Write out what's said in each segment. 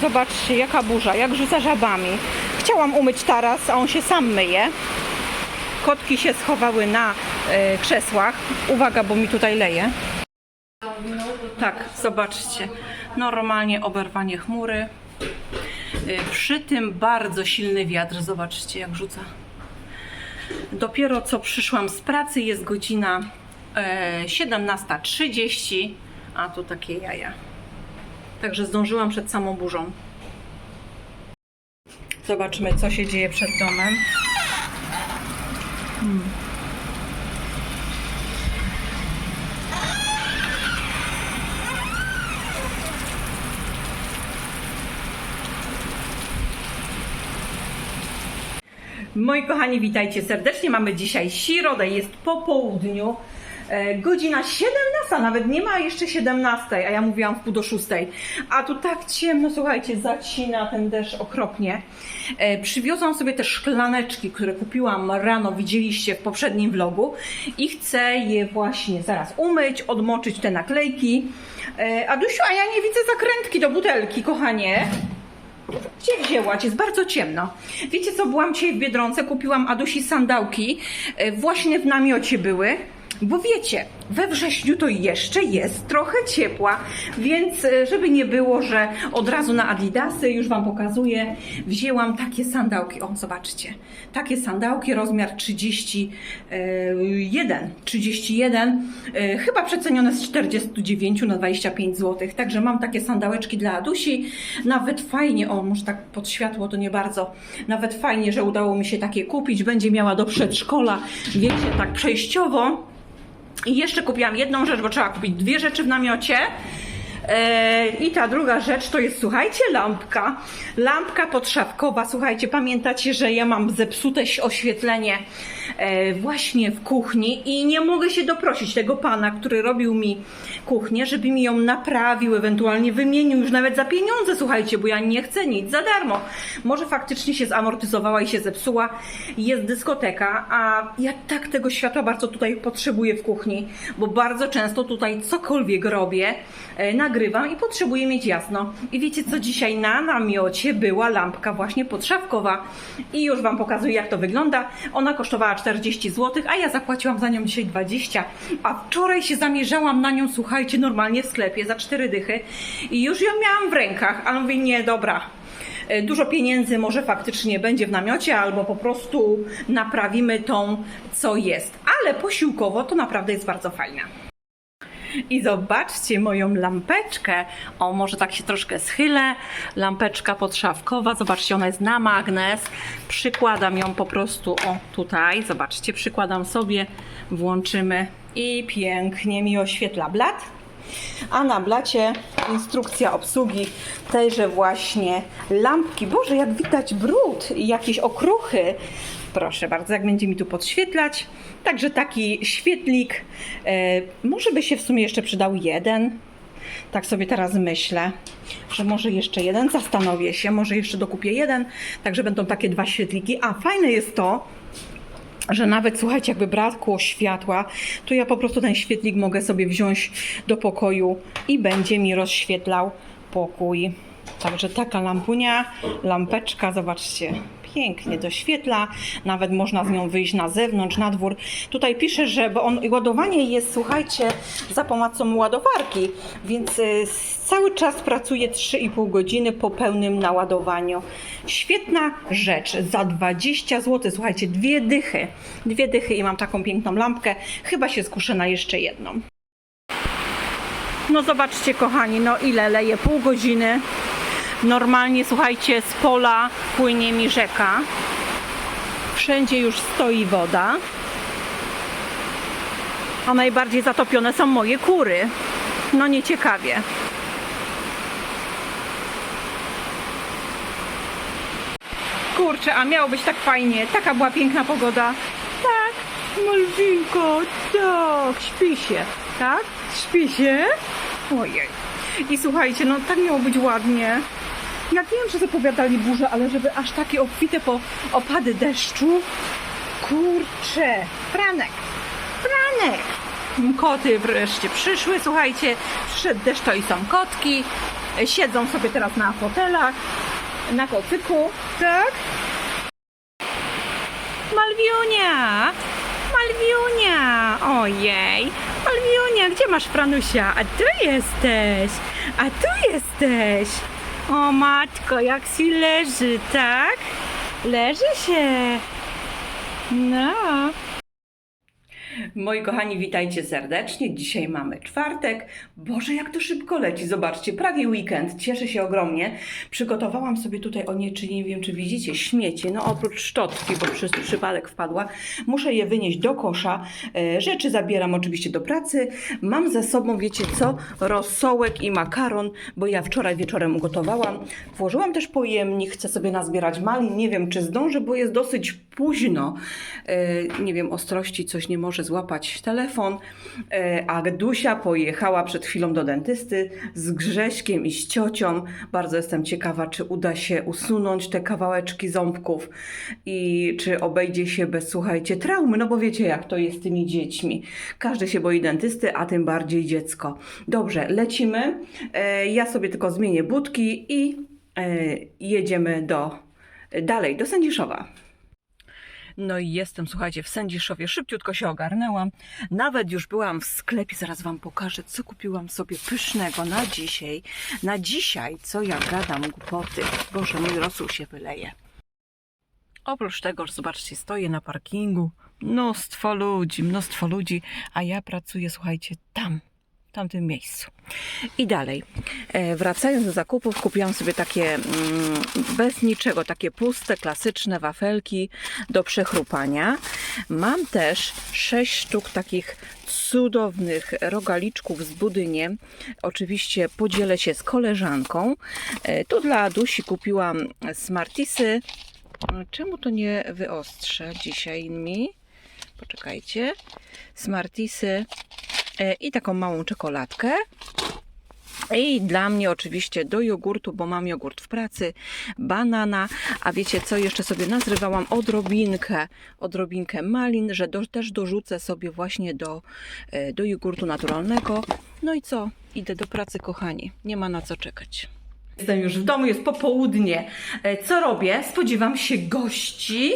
Zobaczcie, jaka burza, jak rzuca żabami. Chciałam umyć taras, a on się sam myje. Kotki się schowały na e, krzesłach. Uwaga, bo mi tutaj leje. Tak, zobaczcie. Normalnie oberwanie chmury. Y, Przy tym bardzo silny wiatr. Zobaczcie, jak rzuca. Dopiero co przyszłam z pracy, jest godzina e, 17.30, a tu takie jaja. Także zdążyłam przed samą burzą. Zobaczmy, co się dzieje przed domem. Moi kochani, witajcie serdecznie. Mamy dzisiaj środę, jest po południu. E, Godzina 17, nawet nie ma jeszcze 17, a ja mówiłam w pół do 6. A tu tak ciemno, słuchajcie, zacina ten deszcz okropnie. E, Przywiozłam sobie te szklaneczki, które kupiłam rano, widzieliście w poprzednim vlogu i chcę je właśnie zaraz umyć, odmoczyć te naklejki. E, Adusiu, a ja nie widzę zakrętki do butelki, kochanie. Gdzie wzięłaś? Jest bardzo ciemno. Wiecie co, byłam dzisiaj w Biedronce, kupiłam Adusi sandałki, właśnie w namiocie były. Bo wiecie, we wrześniu to jeszcze jest trochę ciepła, więc e, żeby nie było, że od razu na Adidasy, już Wam pokazuję, wzięłam takie sandałki. O, zobaczcie, takie sandałki, rozmiar 31, 31, e, chyba przecenione z 49 na 25 zł. Także mam takie sandałeczki dla Adusi, nawet fajnie, o, może tak pod światło to nie bardzo, nawet fajnie, że udało mi się takie kupić, będzie miała do przedszkola, wiecie, tak przejściowo. I jeszcze kupiłam jedną rzecz, bo trzeba kupić dwie rzeczy w namiocie. E, I ta druga rzecz to jest, słuchajcie, lampka. Lampka podszafkowa. Słuchajcie, pamiętacie, że ja mam zepsute oświetlenie właśnie w kuchni i nie mogę się doprosić tego pana, który robił mi kuchnię, żeby mi ją naprawił, ewentualnie wymienił już nawet za pieniądze, słuchajcie, bo ja nie chcę nic za darmo. Może faktycznie się zamortyzowała i się zepsuła. Jest dyskoteka, a ja tak tego światła bardzo tutaj potrzebuję w kuchni, bo bardzo często tutaj cokolwiek robię, e, nagrywam i potrzebuję mieć jasno. I wiecie co, dzisiaj na namiocie była lampka właśnie podszafkowa i już Wam pokazuję jak to wygląda. Ona kosztowała 40 zł, a ja zapłaciłam za nią dzisiaj 20, a wczoraj się zamierzałam na nią, słuchajcie, normalnie w sklepie za 4 dychy i już ją miałam w rękach, ale mówię, nie, dobra, E, Dużo pieniędzy może faktycznie będzie w namiocie, albo po prostu naprawimy tą, co jest. Ale posiłkowo to naprawdę jest bardzo fajna. I zobaczcie moją lampeczkę. O, może tak się troszkę schylę. Lampeczka podszawkowa. Zobaczcie, ona jest na magnes. Przykładam ją po prostu, o tutaj. Zobaczcie, przykładam sobie, włączymy i pięknie mi oświetla blat. A na blacie instrukcja obsługi tejże właśnie lampki. Boże, jak widać brud i jakieś okruchy. Proszę bardzo, jak będzie mi tu podświetlać. Także taki świetlik. E, może by się w sumie jeszcze przydał jeden. Tak sobie teraz myślę, że może jeszcze jeden. Zastanowię się, może jeszcze dokupię jeden. Także będą takie dwa świetliki. A fajne jest to, że nawet słuchajcie, jakby brakło światła, to ja po prostu ten świetlik mogę sobie wziąć do pokoju i będzie mi rozświetlał pokój. Także taka lampunia, lampeczka, zobaczcie, pięknie doświetla, nawet można z nią wyjść na zewnątrz, na dwór. Tutaj pisze, że bo on, ładowanie jest, słuchajcie, za pomocą ładowarki, więc y, cały czas pracuje 3,5 godziny po pełnym naładowaniu. Świetna rzecz, za 20 zł, słuchajcie, dwie dychy, dwie dychy i mam taką piękną lampkę, chyba się skuszę na jeszcze jedną. No zobaczcie kochani, no ile leje, pół godziny. Normalnie słuchajcie, z pola płynie mi rzeka. Wszędzie już stoi woda. A najbardziej zatopione są moje kury. No nieciekawie. Kurczę, a miało być tak fajnie. Taka była piękna pogoda. Tak, Malwinko, tak, śpi się. Tak? Śpi się? Ojej. I słuchajcie, no tak miało być ładnie. Ja wiem, że zapowiadali burzę, ale żeby aż takie obfite po opady deszczu. Kurczę, Franek, Franek. Koty wreszcie przyszły, słuchajcie, przyszedł deszcz, to i są kotki. siedzą sobie teraz na fotelach, na kocyku, tak? Malwiunia! Malwiunia! Ojej! Malwiunia, gdzie masz Franusia? A tu jesteś! A tu jesteś! O matko, jak si leży, tak? Leży się! No. Moi kochani, witajcie serdecznie. Dzisiaj mamy czwartek. Boże, jak to szybko leci. Zobaczcie, prawie weekend. Cieszę się ogromnie. Przygotowałam sobie tutaj, o nie, czy nie wiem, czy widzicie, śmiecie. No oprócz szczotki, bo przez przypadek wpadła. Muszę je wynieść do kosza. E, Rzeczy zabieram oczywiście do pracy. Mam ze sobą, wiecie co, rosołek i makaron, bo ja wczoraj wieczorem ugotowałam. Włożyłam też pojemnik, chcę sobie nazbierać malin. Nie wiem, czy zdążę, bo jest dosyć późno. E, Nie wiem, ostrości coś nie może złapać telefon. E, A Dusia pojechała przed chwilą do dentysty z Grześkiem i z ciocią. Bardzo jestem ciekawa, czy uda się usunąć te kawałeczki ząbków i czy obejdzie się bez, słuchajcie, traumy. No bo wiecie, jak to jest z tymi dziećmi. Każdy się boi dentysty, a tym bardziej dziecko. Dobrze, lecimy. E, Ja sobie tylko zmienię budki i e, jedziemy do dalej, do Sędziszowa. No i jestem, słuchajcie, w Sędziszowie. Szybciutko się ogarnęłam. Nawet już byłam w sklepie. Zaraz Wam pokażę, co kupiłam sobie pysznego na dzisiaj. Na dzisiaj, co ja gadam głupoty. Boże, mój rosół się wyleje. Oprócz tego, że zobaczcie, stoję na parkingu. Mnóstwo ludzi, mnóstwo ludzi, a ja pracuję, słuchajcie, tam, tamtym miejscu. I dalej. E, wracając do zakupów, kupiłam sobie takie mm, bez niczego, takie puste, klasyczne wafelki do przechrupania. Mam też sześć sztuk takich cudownych rogaliczków z budyniem. Oczywiście podzielę się z koleżanką. E, tu dla Adusi kupiłam Smartisy. Czemu to nie wyostrza dzisiaj mi? Poczekajcie. Smartisy e, i taką małą czekoladkę. I dla mnie oczywiście do jogurtu, bo mam jogurt w pracy, banana, a wiecie co, jeszcze sobie nazrywałam odrobinkę, odrobinkę malin, że do, też dorzucę sobie właśnie do, e, do jogurtu naturalnego. No i co, idę do pracy kochani, nie ma na co czekać. Jestem już w domu, jest popołudnie. E, Co robię? Spodziewam się gości.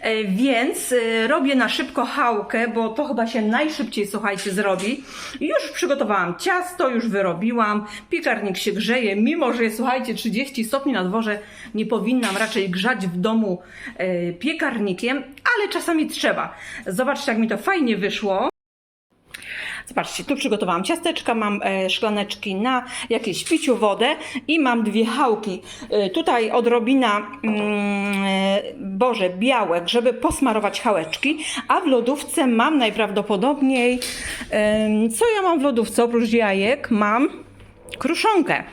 E, Więc e, robię na szybko chałkę, bo to chyba się najszybciej, słuchajcie, zrobi. Już przygotowałam ciasto, już wyrobiłam. Piekarnik się grzeje, mimo że słuchajcie, 30 stopni na dworze, nie powinnam raczej grzać w domu e, piekarnikiem, ale czasami trzeba. Zobaczcie, jak mi to fajnie wyszło. Zobaczcie, tu przygotowałam ciasteczka, mam e, szklaneczki na jakieś piciu wodę i mam dwie chałki. E, tutaj odrobina, mm, e, boże, białek, żeby posmarować chałeczki, a w lodówce mam najprawdopodobniej, co ja mam w lodówce oprócz jajek? Mam kruszonkę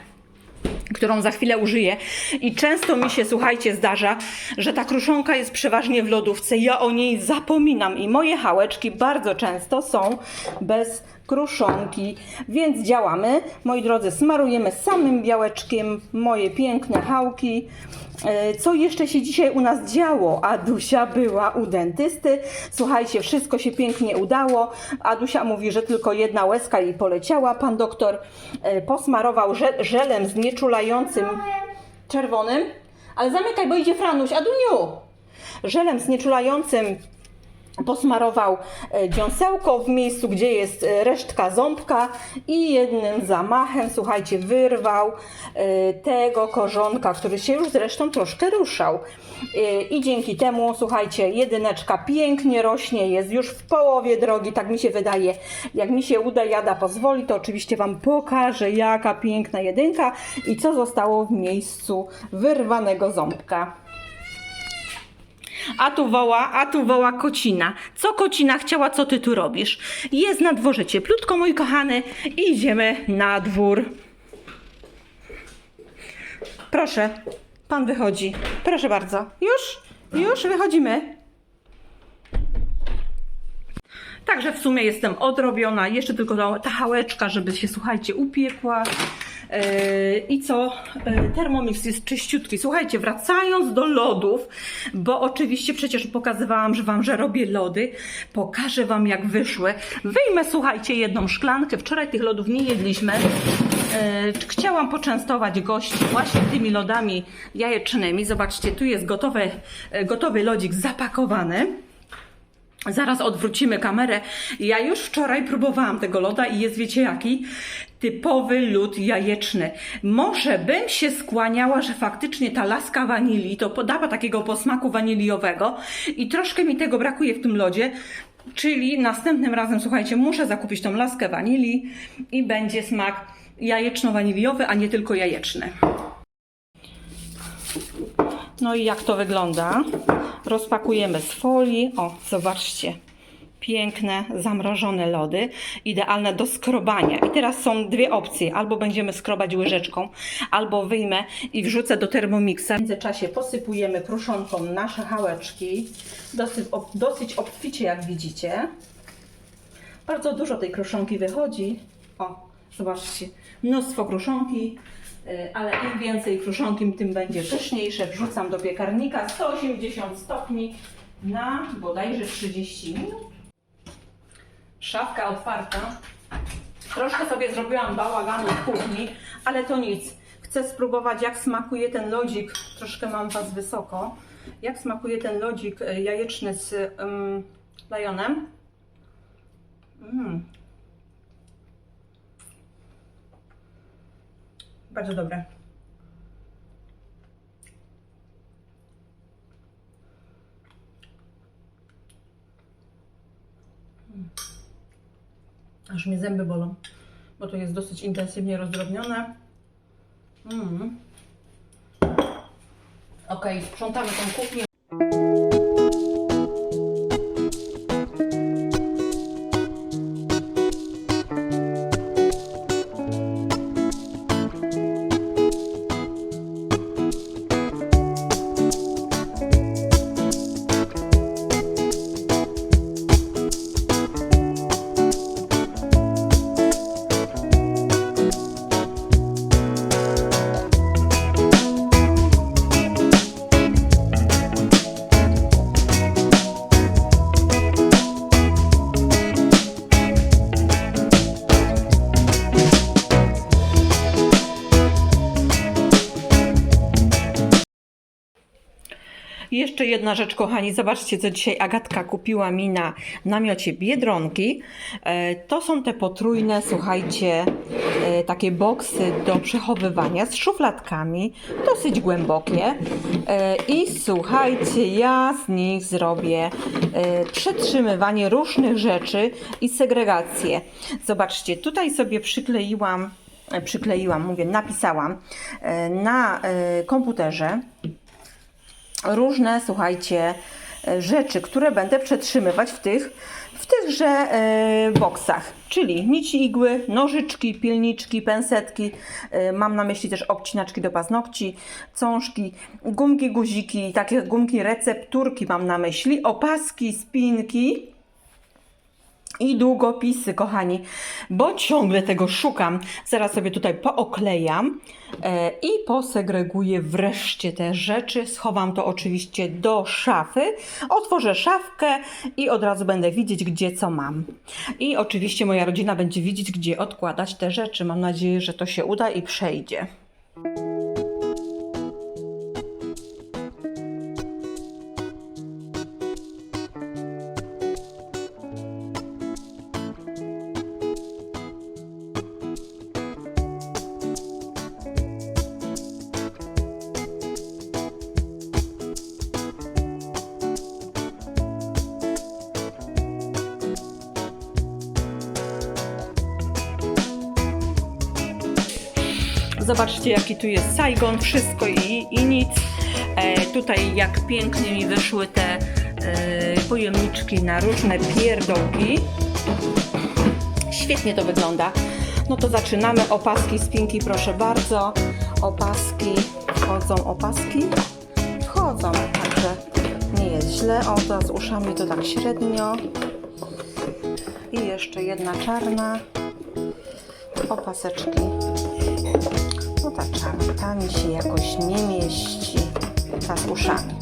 którą za chwilę użyję. I często mi się, słuchajcie, zdarza, że ta kruszonka jest przeważnie w lodówce. Ja o niej zapominam i moje hałeczki bardzo często są bez kruszonki. Więc działamy. Moi drodzy, smarujemy samym białeczkiem moje piękne hałki. E, Co jeszcze się dzisiaj u nas działo? Adusia była u dentysty. Słuchajcie, wszystko się pięknie udało. Adusia mówi, że tylko jedna łezka jej poleciała. Pan doktor e, posmarował że- żelem znieczulającym czerwonym. Ale zamykaj, bo idzie Franuś. Aduniu! Żelem znieczulającym posmarował e, dziąsełko w miejscu, gdzie jest e, resztka ząbka i jednym zamachem, słuchajcie, wyrwał e, tego korzonka, który się już zresztą troszkę ruszał. I dzięki temu, słuchajcie, jedyneczka pięknie rośnie, jest już w połowie drogi, tak mi się wydaje. Jak mi się uda, jada pozwoli, to oczywiście Wam pokażę, jaka piękna jedynka i co zostało w miejscu wyrwanego ząbka. A tu woła, a tu woła kocina. Co kocina chciała, co ty tu robisz? Jest na dworze cieplutko, mój kochany, idziemy na dwór. Proszę, pan wychodzi. Proszę bardzo. Już? Już wychodzimy. Także w sumie jestem odrobiona. Jeszcze tylko ta- ta hałeczka, żeby się, słuchajcie, upiekła. Yy, I co? Yy, Thermomix jest czyściutki. Słuchajcie, wracając do lodów, bo oczywiście przecież pokazywałam że Wam, że robię lody. Pokażę Wam, jak wyszły. Wyjmę, słuchajcie, jedną szklankę. Wczoraj tych lodów nie jedliśmy. E, Chciałam poczęstować gości właśnie tymi lodami jajecznymi. Zobaczcie, tu jest gotowe, e, gotowy lodzik zapakowany. Zaraz odwrócimy kamerę. Ja już wczoraj próbowałam tego loda i jest, wiecie jaki? Typowy lód jajeczny. Może bym się skłaniała, że faktycznie ta laska wanilii to podawa takiego posmaku waniliowego i troszkę mi tego brakuje w tym lodzie. Czyli następnym razem, słuchajcie, muszę zakupić tą laskę wanilii i będzie smak jajeczno-waniliowy, a nie tylko jajeczny. No i jak to wygląda? Rozpakujemy z folii. O, zobaczcie. Piękne, zamrożone lody, idealne do skrobania. I teraz są dwie opcje. Albo będziemy skrobać łyżeczką, albo wyjmę i wrzucę do termomiksa. W międzyczasie posypujemy kruszonką nasze hałeczki. Dosyć, dosyć obficie, jak widzicie. Bardzo dużo tej kruszonki wychodzi. O, zobaczcie, mnóstwo kruszonki, ale im więcej kruszonki, tym będzie pyszniejsze. Wrzucam do piekarnika 180 stopni na bodajże 30 minut. Szafka otwarta. Troszkę sobie zrobiłam bałaganu w kuchni, ale to nic. Chcę spróbować, jak smakuje ten lodzik. Troszkę mam Was wysoko. Jak smakuje ten lodzik y, jajeczny z um, lajonem. Mm. Bardzo dobre. Mm. Aż mnie zęby bolą, bo to jest dosyć intensywnie rozdrobnione. Mm. Ok, sprzątamy tą kuchnię. Jeszcze jedna rzecz, kochani, zobaczcie, co dzisiaj Agatka kupiła mi na namiocie Biedronki. E, To są te potrójne, słuchajcie, e, takie boksy do przechowywania z szufladkami, dosyć głębokie. E, I słuchajcie, ja z nich zrobię przetrzymywanie różnych rzeczy i segregację. Zobaczcie, tutaj sobie przykleiłam, przykleiłam, mówię, napisałam na komputerze różne, słuchajcie, e, rzeczy, które będę przetrzymywać w tych, w tychże e, boksach. Czyli nici igły, nożyczki, pilniczki, pensetki, e, mam na myśli też obcinaczki do paznokci, cążki, gumki, guziki, takie gumki, recepturki mam na myśli, opaski, spinki, i długopisy, kochani, bo ciągle tego szukam. Zaraz sobie tutaj pooklejam e, i posegreguję wreszcie te rzeczy. Schowam to oczywiście do szafy. Otworzę szafkę i od razu będę widzieć, gdzie co mam. I oczywiście moja rodzina będzie widzieć, gdzie odkładać te rzeczy. Mam nadzieję, że to się uda i przejdzie. Zobaczcie, jaki tu jest Saigon, wszystko i, i nic. E, tutaj jak pięknie mi wyszły te e, pojemniczki na różne pierdołki. Świetnie to wygląda. No to zaczynamy. Opaski, spinki, proszę bardzo. Opaski, wchodzą opaski? Wchodzą, także nie jest źle. O, z uszami to tak średnio. I jeszcze jedna czarna. Opaseczki. No ta czarna, ta mi się jakoś nie mieści. Ta z uszami.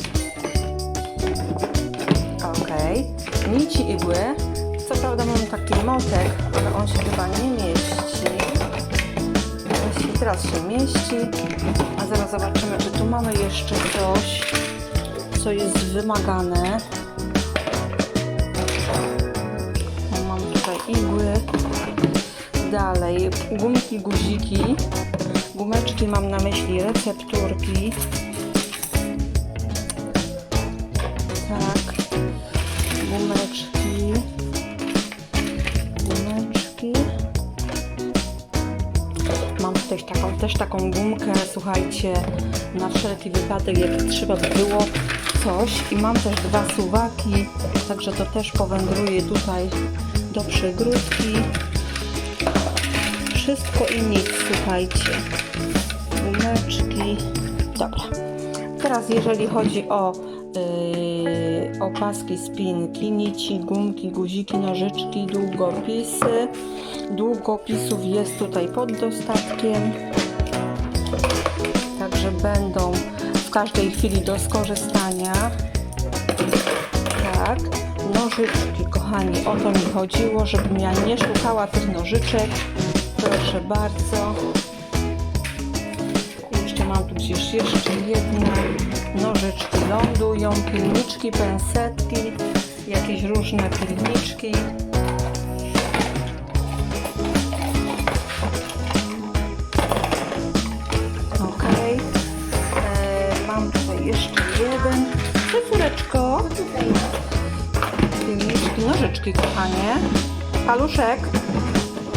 Okej. Nici igły. Co prawda mam taki motek, ale on się chyba nie mieści. teraz się mieści. A zaraz zobaczymy, czy tu mamy jeszcze coś, co jest wymagane. Mam tutaj igły. Dalej, gumki, guziki. Gumeczki mam na myśli recepturki. Tak. Gumeczki. Gumeczki. Mam też taką, też taką gumkę, słuchajcie, na wszelki wypadek, jak trzeba by było coś. I mam też dwa suwaki, także to też powędruje tutaj do przygródki. Wszystko i nic, słuchajcie. Dobra. Teraz jeżeli chodzi o yy, opaski, spinki, nici, gumki, guziki, nożyczki, długopisy. Długopisów jest tutaj pod dostatkiem. Także będą w każdej chwili do skorzystania. Tak. Nożyczki, kochani, o to mi chodziło, żebym ja nie szukała tych nożyczek. Proszę bardzo. Gdzieś jeszcze jedne. Nożyczki lądują, pilniczki, pensetki, jakieś różne pilniczki. Ok. E, mam tutaj jeszcze jeden. Cezureczko. Pilniczki, nożyczki, kochanie. Paluszek.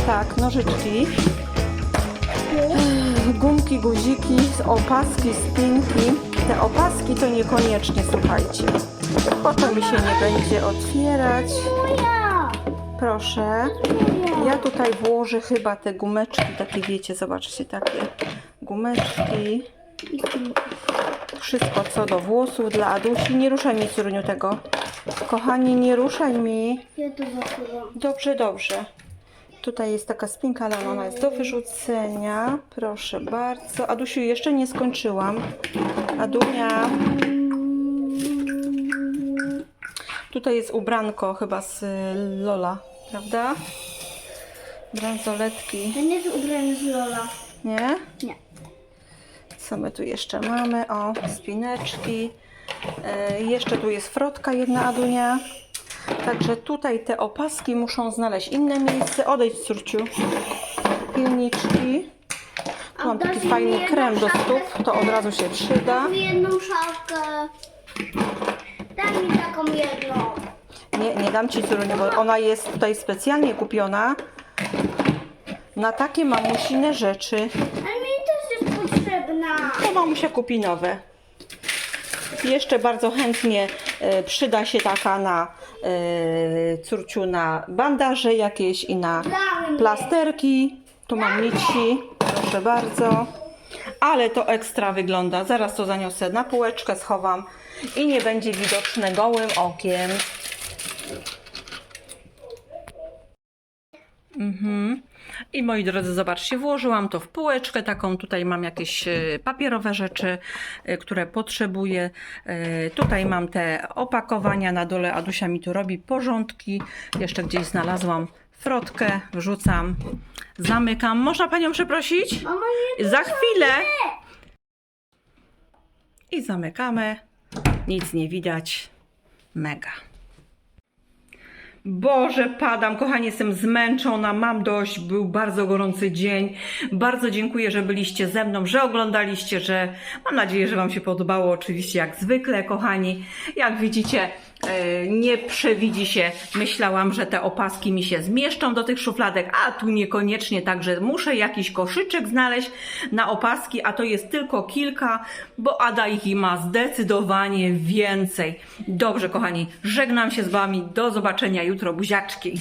Tak, nożyczki. Gumki, guziki, opaski, spinki. Te opaski to niekoniecznie, słuchajcie. Potem mi się nie będzie otwierać. Proszę. Ja tutaj włożę chyba te gumeczki, takie wiecie, zobaczcie, takie gumeczki. Wszystko co do włosów dla Adusi. Nie ruszaj mi, Córuniu, tego. Kochani, nie ruszaj mi. Ja to. Dobrze, dobrze. Tutaj jest taka spinka, ale ona jest do wyrzucenia. Proszę bardzo. Adusiu, jeszcze nie skończyłam. Adunia. Tutaj jest ubranko chyba z Lola, prawda? Bransoletki, To nie jest ubrany z Lola. nie? Nie. Co my tu jeszcze mamy? O, spineczki. E, jeszcze tu jest frotka jedna Adunia. Także tutaj te opaski muszą znaleźć inne miejsce. Odejdź, córciu. Pilniczki. Tu mam taki fajny krem do stóp. To od razu się przyda. Jedną szafkę. Daj mi taką jedną. Nie, nie dam Ci córuniu, bo ona jest tutaj specjalnie kupiona na takie mamusine rzeczy. Ale mi też jest potrzebna. To mamusia kupi nowe. Jeszcze bardzo chętnie e, przyda się taka na córciu na bandaże jakieś i na plasterki. Tu mam nici, proszę bardzo. Ale to ekstra wygląda. Zaraz to zaniosę na półeczkę, schowam i nie będzie widoczne gołym okiem. Mhm. I moi drodzy, zobaczcie, włożyłam to w półeczkę taką. Tutaj mam jakieś e, papierowe rzeczy, e, które potrzebuję. E, Tutaj mam te opakowania na dole. Adusia mi tu robi porządki. Jeszcze gdzieś znalazłam frotkę, wrzucam, zamykam. Można panią przeprosić? Mama nie Za chwilę. I zamykamy. Nic nie widać. Mega. Boże, padam, kochani, jestem zmęczona, mam dość, był bardzo gorący dzień. Bardzo dziękuję, że byliście ze mną, że oglądaliście, że mam nadzieję, że Wam się podobało, oczywiście jak zwykle, kochani. Jak widzicie, nie przewidzi się, myślałam, że te opaski mi się zmieszczą do tych szufladek, a tu niekoniecznie, także muszę jakiś koszyczek znaleźć na opaski, a to jest tylko kilka, bo Ada ich ma zdecydowanie więcej. Dobrze, kochani, żegnam się z Wami, do zobaczenia jutro, buziaczki.